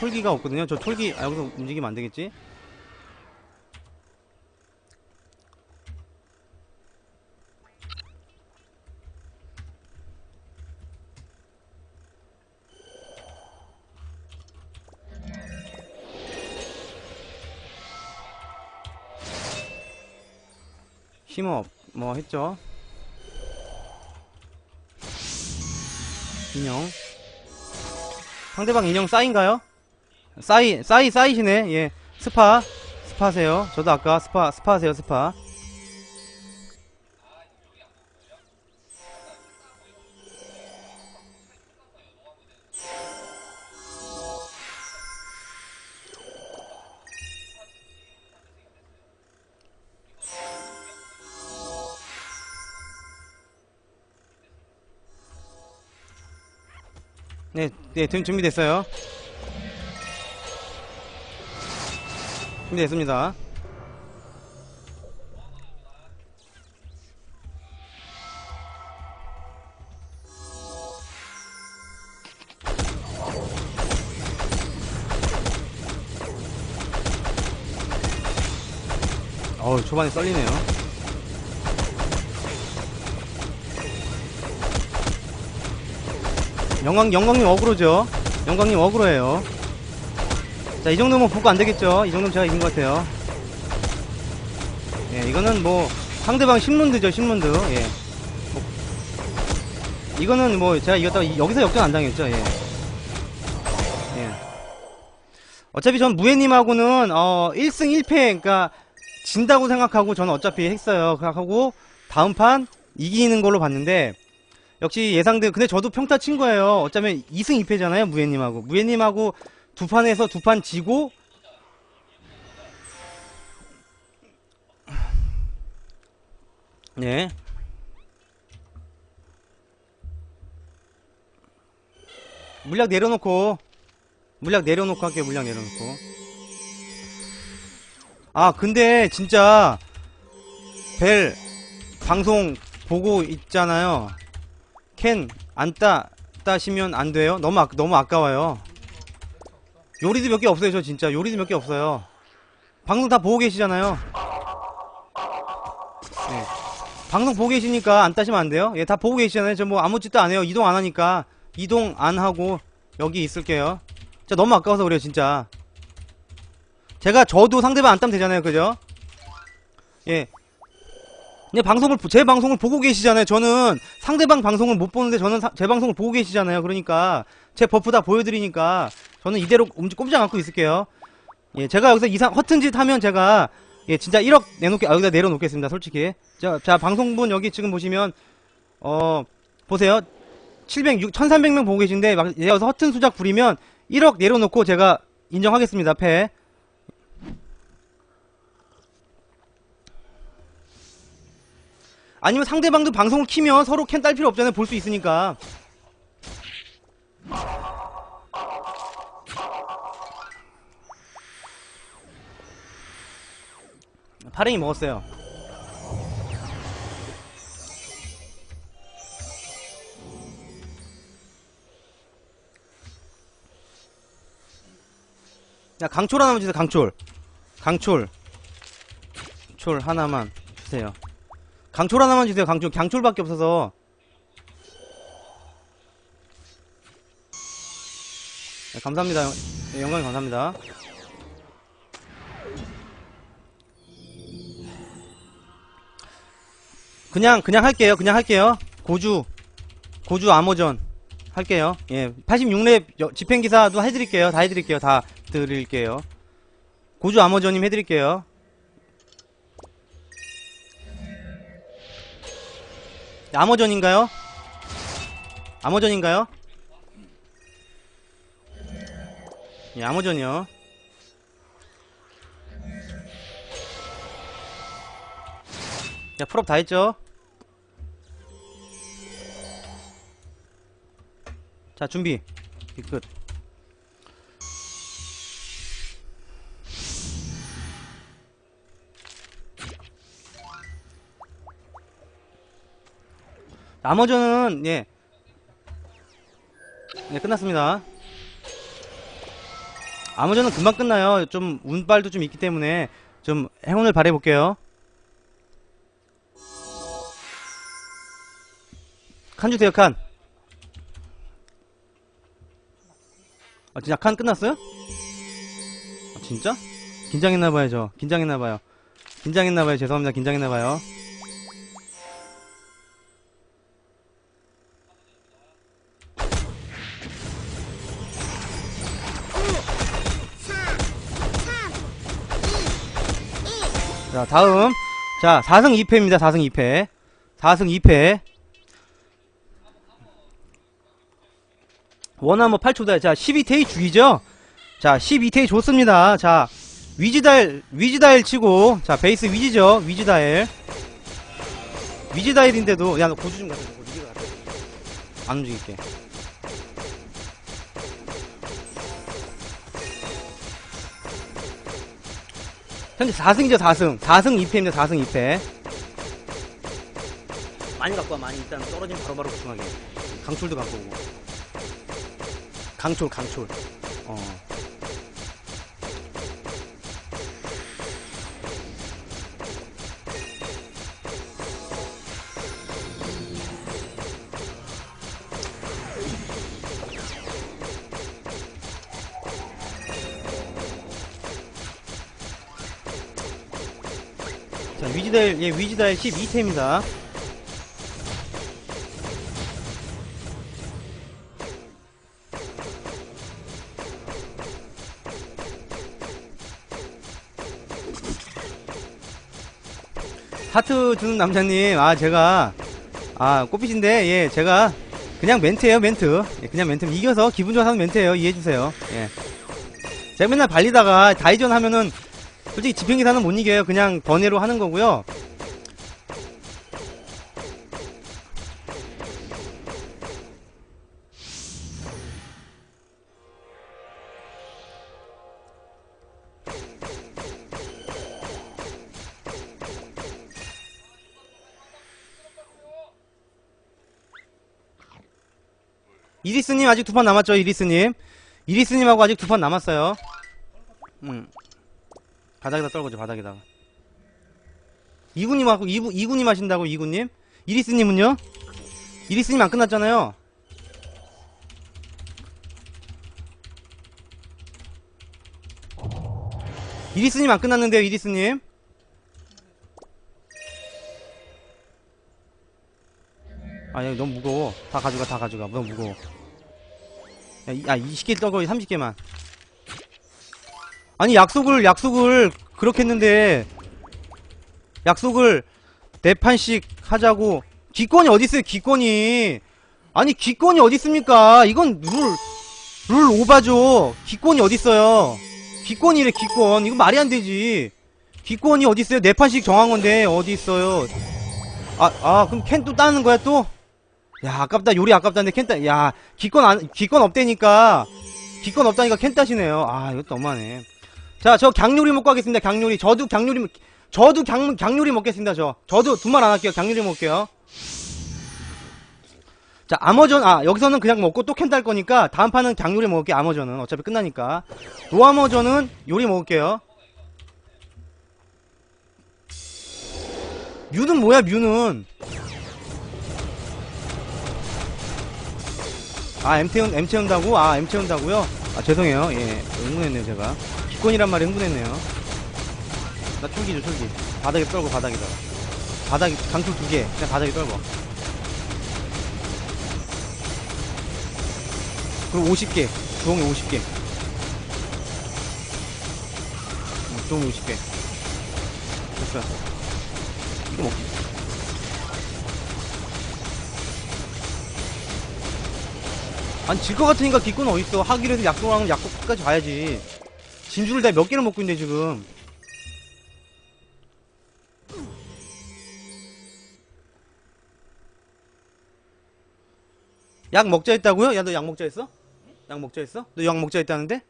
촐기가 없거든요. 저 촐기 아, 여기서 움직이면 안 되겠지? 힘업 뭐 했죠? 인형 상대방 인형 싸인가요? 싸이 싸이 싸이시네. 예. 스파 스파세요. 저도 아까 스파 스파세요 스파. 네, 네, 준- 준비됐어요. 준비됐습니다. 어우, 초반에 썰리네요. 영광, 영광님 어그로죠? 영광님 어그로예요. 자, 이 정도면 보고 안 되겠죠? 이 정도면 제가 이긴 것 같아요. 예, 이거는 뭐, 상대방 신문드죠, 신문드. 예. 뭐, 이거는 뭐, 제가 이겼다가 이- 여기서 역전 안 당했죠, 예. 예. 어차피 전 무해님하고는, 어, 1승 1패, 그니까, 진다고 생각하고 저는 어차피 했어요. 생각하고, 다음 판 이기는 걸로 봤는데, 역시 예상대로 근데 저도 평타 친 거예요. 어쩌면 2승 2패잖아요. 무예님하고 무예님하고 두 판에서 두 판 지고 네. 물약 내려놓고 물약 내려놓고 할게요. 물약 내려놓고 아 근데 진짜 벨 방송 보고 있잖아요. 캔 안 따, 따시면 안 돼요? 너무, 아, 너무 아까워요. 요리도 몇 개 없어요, 저 진짜. 요리도 몇 개 없어요. 방송 다 보고 계시잖아요. 네. 방송 보고 계시니까 안 따시면 안 돼요? 예, 다 보고 계시잖아요. 저 뭐 아무 짓도 안 해요. 이동 안 하니까. 이동 안 하고 여기 있을게요. 진짜 너무 아까워서 그래요, 진짜. 제가 저도 상대방 안 따면 되잖아요, 그죠? 예. 근데 방송을 보- 제 방송을 보고 계시잖아요. 저는 상대방 방송을 못 보는데 저는 사- 제 방송을 보고 계시잖아요. 그러니까 제 버프 다 보여드리니까 저는 이대로 움직 꼼짝 않고 있을게요. 예, 제가 여기서 이상 허튼 짓 하면 제가 예 진짜 1억 내놓게 아, 여기다 내려놓겠습니다. 솔직히 자, 자 방송분 여기 지금 보시면 어 보세요. 700, 6, 1300명 보고 계신데 막 여기서 허튼 수작 부리면 1억 내려놓고 제가 인정하겠습니다. 패. 아니면 상대방도 방송을 키면 서로 캔 딸 필요 없잖아요. 볼 수 있으니까. 파랭이 먹었어요. 야, 강철 하나만 주세요, 강철. 강철. 철 하나만 주세요. 강철 하나만 주세요, 강철. 강철밖에 없어서. 네, 감사합니다. 영- 네, 영광이 감사합니다. 그냥, 그냥 할게요. 그냥 할게요. 고주. 고주 암호전. 할게요. 예. 86렙 집행기사도 해드릴게요. 다 해드릴게요. 다 드릴게요. 고주 암호전님 해드릴게요. 암호전인가요? 암호전인가요? 예, 암호전이요. 자, 풀업 다 했죠? 자, 준비. 끝. 나머지는 예. 네, 끝났습니다. 아무저는 금방 끝나요. 좀 운빨도 좀 있기 때문에 좀 행운을 바래볼게요. 칸 주세요, 칸. 아, 진짜 칸 끝났어요? 아, 진짜? 긴장했나봐요, 저. 긴장했나봐요. 긴장했나봐요. 죄송합니다. 긴장했나봐요. 자, 다음. 자, 4승 2패입니다. 4승 2패. 4승 2패. 원하면 8초다. 자, 12테이 죽이죠? 자, 12테이 좋습니다. 자, 위즈다일, 위즈다일 치고, 자, 베이스 위즈죠? 위즈다일. 위즈다일인데도, 야, 너 고주 좀 줘. 안 움직일게. 현재 4승이죠, 4승. 4승 2패입니다, 4승 2패. 많이 갖고 와, 많이. 일단 떨어지면 바로바로 구충하게. 강철도 갖고 오고. 강철, 강철. 어. 자, 위지다일, 예, 위지다일 12태입니다. 하트 주는 남자님, 아, 제가, 아, 꽃빛인데, 예, 제가, 그냥 멘트예요 멘트. 예, 그냥 멘트. 이겨서 기분 좋아서 하는 멘트예요 이해해주세요. 예. 제가 맨날 발리다가 다이전 하면은, 솔직히 지평기사는 못 이겨요. 그냥 번외로 하는 거고요. 이리스님 아직 두 판 남았죠, 이리스님. 이리스님하고 아직 두 판 남았어요. 음. 바닥에다 떨궈줘, 바닥에다가. 이구님하고, 이구, 이구님 하신다고, 이구님? 이리스님은요? 이리스님 안 끝났잖아요. 이리스님 안 끝났는데요, 이리스님? 아, 야, 너무 무거워. 다 가져가, 다 가져가. 너무 무거워. 야, 이, 아, 20개 떨고 30개만. 아니, 약속을, 약속을 그렇게 했는데, 약속을 네 판씩 하자고. 기권이 어딨어요, 기권이. 아니, 기권이 어딨습니까? 이건 룰, 룰 오바죠. 기권이 어딨어요. 기권이래, 기권. 이거 말이 안 되지. 기권이 어딨어요? 네 판씩 정한 건데, 어디 있어요? 아, 아, 그럼 캔 또 따는 거야, 또? 야, 아깝다. 요리 아깝다는데 캔 따, 야, 기권 안, 기권 없다니까. 기권 없다니까 캔 따시네요. 아, 이것도 너무하네. 자, 저 강요리 먹고 하겠습니다. 강요리. 저도 강요리, 먹- 저도 강, 강요리 먹겠습니다, 저. 저도 두말 안 할게요. 강요리 먹을게요. 자, 아머전, 아, 여기서는 그냥 먹고 또캔딸 거니까, 다음 판은 강요리 먹을게요, 아머전은. 어차피 끝나니까. 노아머전은 요리 먹을게요. 뮤는 뭐야, 뮤는. 아, M 태운, M 채운다고? 아, M 채운다고요? 아, 죄송해요. 예, 흥분했네요, 제가. 기권이란 말에 흥분했네요. 나 쫄기죠, 쫄기. 바닥에 떨고, 바닥에다가. 바닥에, 강철 두 개. 그냥 바닥에 떨고. 그리고 50개. 주홍이 50개. 음, 주홍이 50개. 됐어. 이거 먹기. 아니 질 것 같으니까 기권 어딨어 하기로 약속하면 약속 끝까지 가야지 진주를 다몇 개를 먹고 있는데 지금 약 먹자 했다고요? 야 너 약 먹자 했어? 약 먹자 했어? 너 약 먹자 했다는데?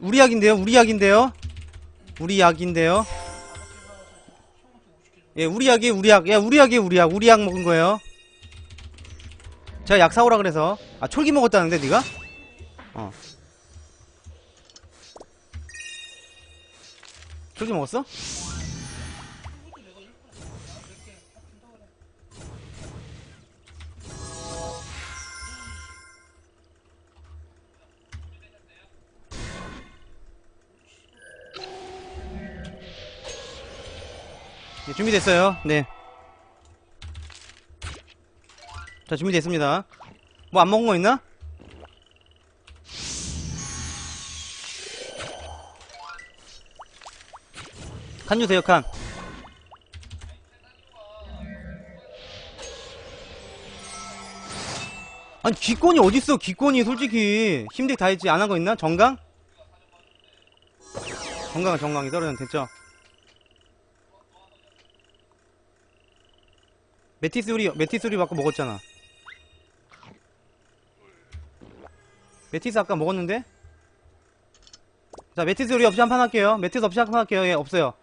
우리 약인데요 우리 약인데요 우리 약인데요 예 우리 약이 우리 약 야 우리 약이 우리 약 우리 약 먹은 거예요 제가 약 사오라 그래서 아 촐기 먹었다는데 네가? 어 솔직히 먹었어? 네, 준비됐어요. 네. 자, 준비됐습니다. 뭐 안 먹은 거 있나? 칸 주세요, 칸. 아니, 기권이 어딨어, 기권이, 솔직히. 힘들게 다 했지. 안 한 거 있나? 정강? 정강은 정강이 떨어졌는 됐죠? 메티스 우리, 메티스 우리 아까 먹었잖아. 메티스 아까 먹었는데? 자, 메티스 우리 없이 한 판 할게요. 메티스 없이 한 판 할게요. 예, 없어요.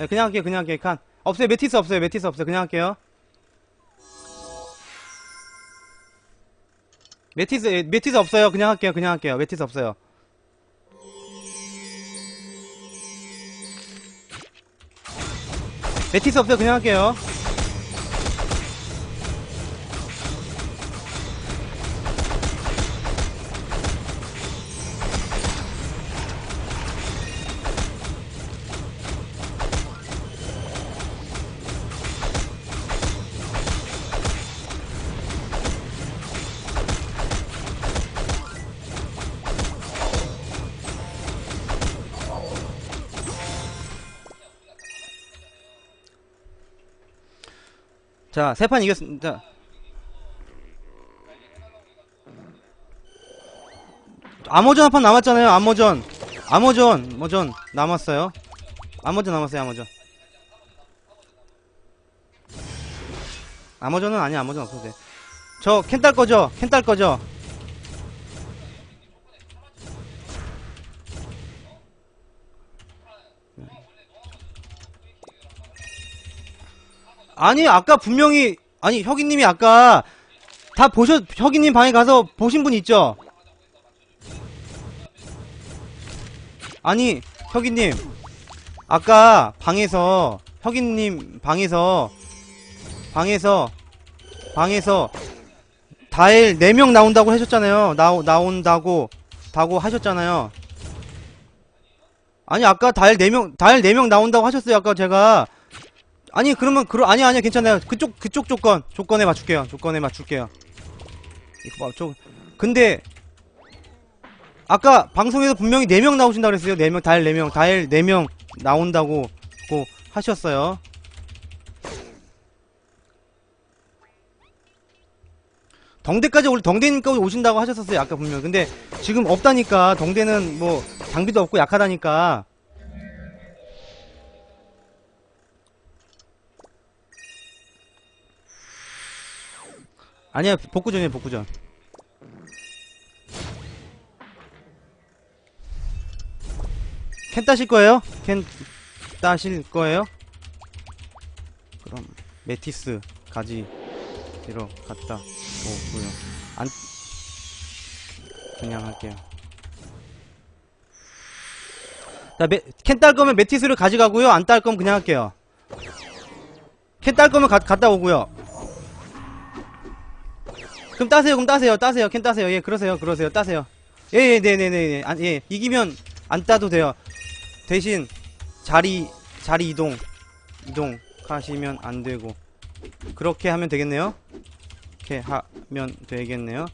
예, 그냥 할게요, 그냥 할게요. 칸. 없어요, 메티스 없어요, 메티스 없어요. 그냥 할게요. 메티스, 예, 메티스 없어요. 그냥 할게요, 그냥 할게요. 메티스 없어요. 메티스 없어요. 그냥 할게요. 자, 세 판 이겼습니다. 암호전 한 판 남았잖아요, 암호전. 암호전, 뭐전 남았어요. 암호전 남았어요, 암호전. 암호전은 아니야, 암호전 없어도 돼. 저, 캔딸 거죠? 캔딸 거죠? 아니 아까 분명히 아니 혁이님이 아까 다 보셨 혁이님 방에 가서 보신 분 있죠? 아니 혁이님. 아까 방에서 혁이님 방에서 방에서 방에서 다일 4명 나온다고 하셨잖아요. 나, 나온다고 다고 하셨잖아요. 아니 아까 다일 4명 다일 4명 나온다고 하셨어요 아까 제가 아니 그러면 그러 아니 아니 괜찮아요. 그쪽 그쪽 조건 조건에 맞출게요. 조건에 맞출게요. 이거 봐, 저 근데 아까 방송에서 분명히 4명 나오신다 그랬어요. 4명 다일 4명 다일 4명 나온다고 고 하셨어요. 덩대까지 올 덩대님까지 오신다고 하셨었어요 아까 분명. 근데 지금 없다니까. 덩대는 뭐 장비도 없고 약하다니까 아니야 복구전이에요 복구전. 캔 따실 거예요? 캔 따실 거예요? 그럼 메티스 가지 뒤로 갔다 오고요. 안 그냥 할게요. 자캔 딸 거면 메티스를 가져가고요. 안 딸 거면 그냥 할게요. 캔 딸 거면 가, 갔다 오고요 그럼 따세요, 그럼 따세요, 따세요, 캔 따세요. 예, 그러세요, 그러세요, 따세요. 예, 예, 네네네, 아, 예, 이기면 안 따도 돼요. 대신 자리, 자리 이동, 이동 하시면 안 되고. 그렇게 하면 되겠네요. 이렇게 하면 되겠네요.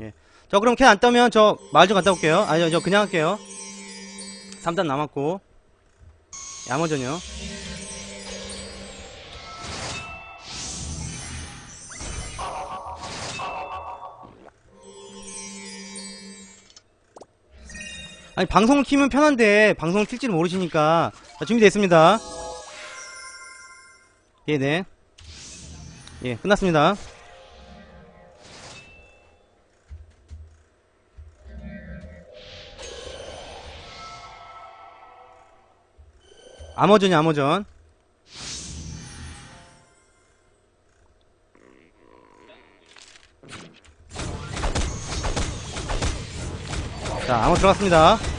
예. 저 그럼 캔 안 따면 저말좀 갔다 올게요. 아니요, 저 그냥 할게요. 3단 남았고. 야머전이요. 아니 방송을 키면 편한데 방송을 킬지를 모르시니까. 자, 준비됐습니다. 예네. 예 끝났습니다. 암호전이 암호전. 자 암호 들어갔습니다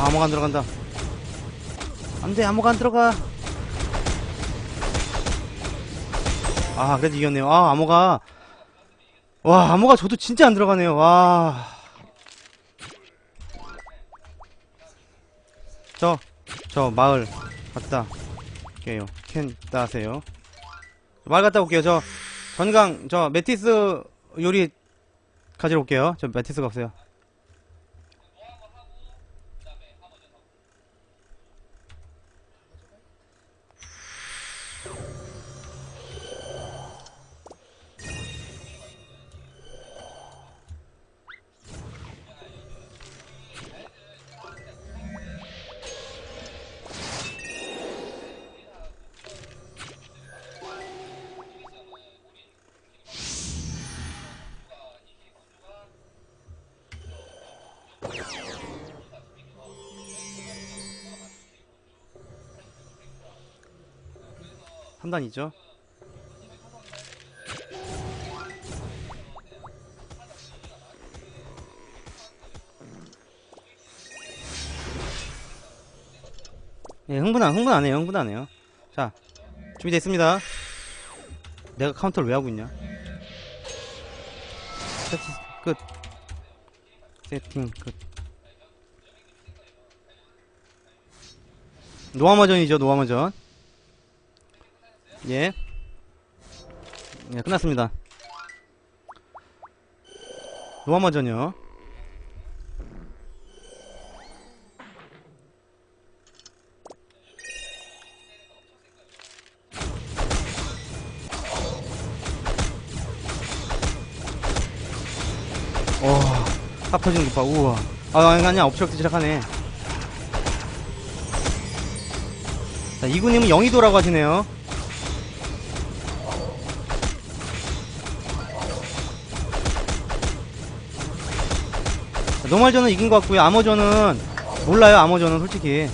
아, 암호가 안 들어간다. 안 돼, 암호가 안 들어가. 아, 그래도 이겼네요. 아, 암호가. 와, 암호가 저도 진짜 안 들어가네요. 와. 저, 저 마을 갔다 올게요. 캔 따세요. 마을 갔다 올게요. 저, 전강, 저, 메티스 요리 가지러 올게요. 저 메티스가 없어요. 삼단이죠 예, 흥분 안, 흥분 안 해요, 흥분 안 해요. 자, 준비됐습니다. 내가 카운터를 왜 하고 있냐? 세팅, 끝. 세팅, 끝. 노아머전이죠, 노아머전. 예. 예, 끝났습니다. 노아머전이요. 와, 탑 터지는 거 봐, 우와. 아, 아니, 아니야, 업체력도 시작하네. 자, 이구님은 영희도라고 하시네요. 노말전은 이긴 것 같고요. 아머전은 몰라요, 아머전은 솔직히.